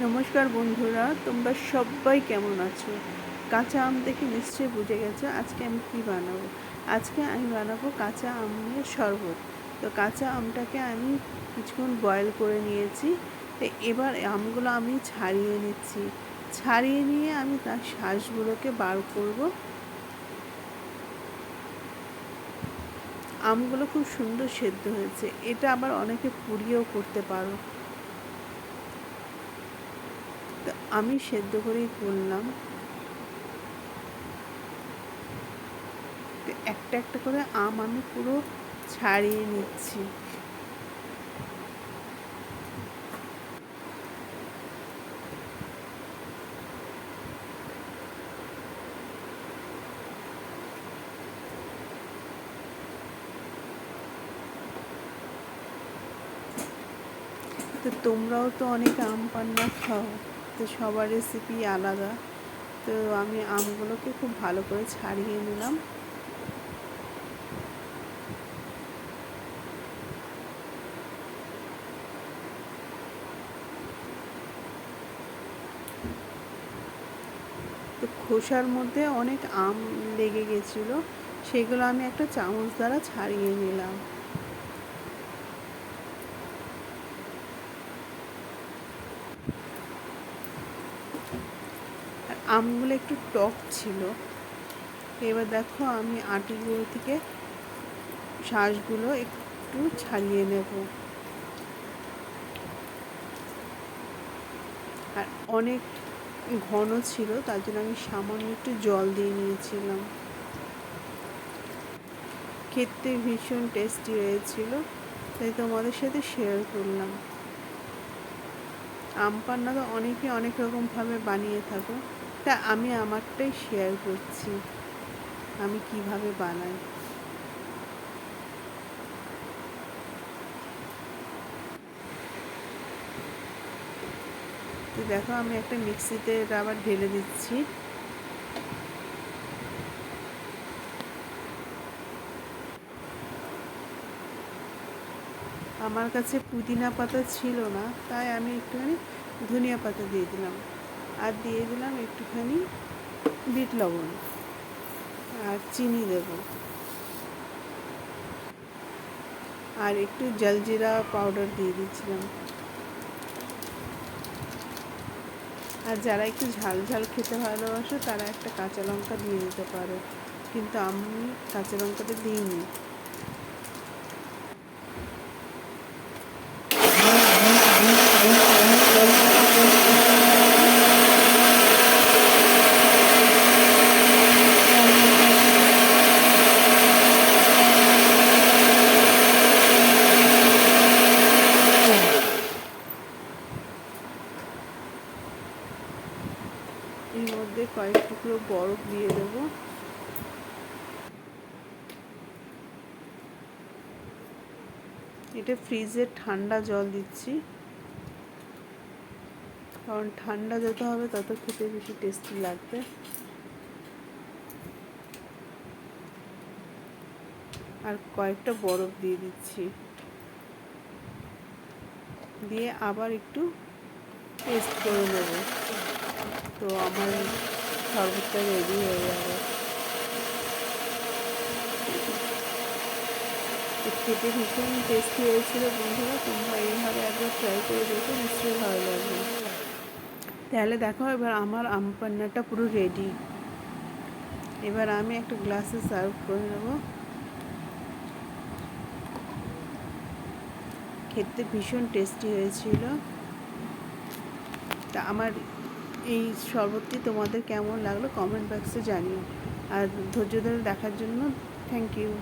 নমস্কার বন্ধুরা, তোমরা সবাই কেমন আছো? কাঁচা আম দেখে নিশ্চয়ই বুঝে গেছো আজকে আমি কী বানাবো। আজকে আমি বানাবো কাঁচা আমের শরবত। তো কাঁচা আমটাকে আমি কিছুক্ষণ বয়েল করে নিয়েছি। তো এবার আমগুলো আমি ছাড়িয়ে নিচ্ছি। ছাড়িয়ে নিয়ে আমি তার শ্বাসগুলোকে বার করব। আমগুলো খুব সুন্দর সেদ্ধ হয়েছে। এটা আবার অনেকে পুড়িয়েও করতে পারো তো আমি সেদ্ধ করেই করলাম। একটা একটা করে আম আমি পুরো ছাড়িয়ে নিচ্ছি। তো তোমরাও তো অনেক আম পান্না খাও। তো সবার রেসিপি আলাদা। তো আমি আমগুলোকে খুব ভালো করে ছাড়িয়ে নিলাম। তো খোসার মধ্যে অনেক আম লেগে গেছিল, সেগুলো আমি একটা চামচ দ্বারা ছাড়িয়ে নিলাম। আমগুলো একটু টক ছিল। এবার দেখো আমি আটিগুলো থেকে শ্বাসগুলো একটু ছাড়িয়ে নেব। আর অনেক ঘন ছিল, তার জন্য আমি সামান্য একটু জল দিয়ে নিয়েছিলাম। খেতে ভীষণ টেস্টি হয়েছিল, তাই তোমাদের সাথে শেয়ার করলাম। আম পান্না তো অনেকে অনেক রকমভাবে বানিয়ে থাকো। তা আমি আমারটাই শেয়ার করছি। আমি কীভাবে বানাই? তো দেখো, আমি একটা মিক্সিতে আবার ঢেলে দিচ্ছি। আমার কাছে পুদিনা পাতা ছিল না, তাই আমি একটুখানি ধনিয়া পাতা দিয়ে দিলাম। আর দিয়ে দিলাম একটুখানি বিট লবণ আর চিনি দেব। আর একটু জলজিরা পাউডার দিয়ে দিচ্ছিলাম আর যারা একটু ঝাল ঝাল খেতে ভালোবাসো, তারা একটা কাঁচা লঙ্কা দিয়ে দিতে পারো। কিন্তু আমি কাঁচা লঙ্কাটা দিইনি। মধ্যে কয়েক টুকরো বরফ দিয়ে দেবো। এটা ফ্রিজে ঠান্ডা জল দিচ্ছি। কারণ ঠান্ডা যত হবে তত খেতে বেশি টেস্টি লাগবে। আর কয়েকটা বরফ দিয়ে দিচ্ছি। দিয়ে আবার একটু টেস্ট করে নেব। তো আমার শরবতটা রেডি হয়ে যাবে। খেতে ভীষণ টেস্টি হয়েছিল বন্ধুরা, তোমরা এইভাবে একবার ট্রাই করে দেখো, নিশ্চয়ই ভালো লাগবে। তাহলে দেখো এবার আমার আম পুরো রেডি এবার আমি একটা গ্লাসে সার্ভ করে নেব। খেতে ভীষণ টেস্টি হয়েছিল। তা আমার এই শরবতটি তোমাদের কেমন লাগল? কমেন্ট বক্সে জানিও। আর ধৈর্য ধরে দেখার জন্য থ্যাংক ইউ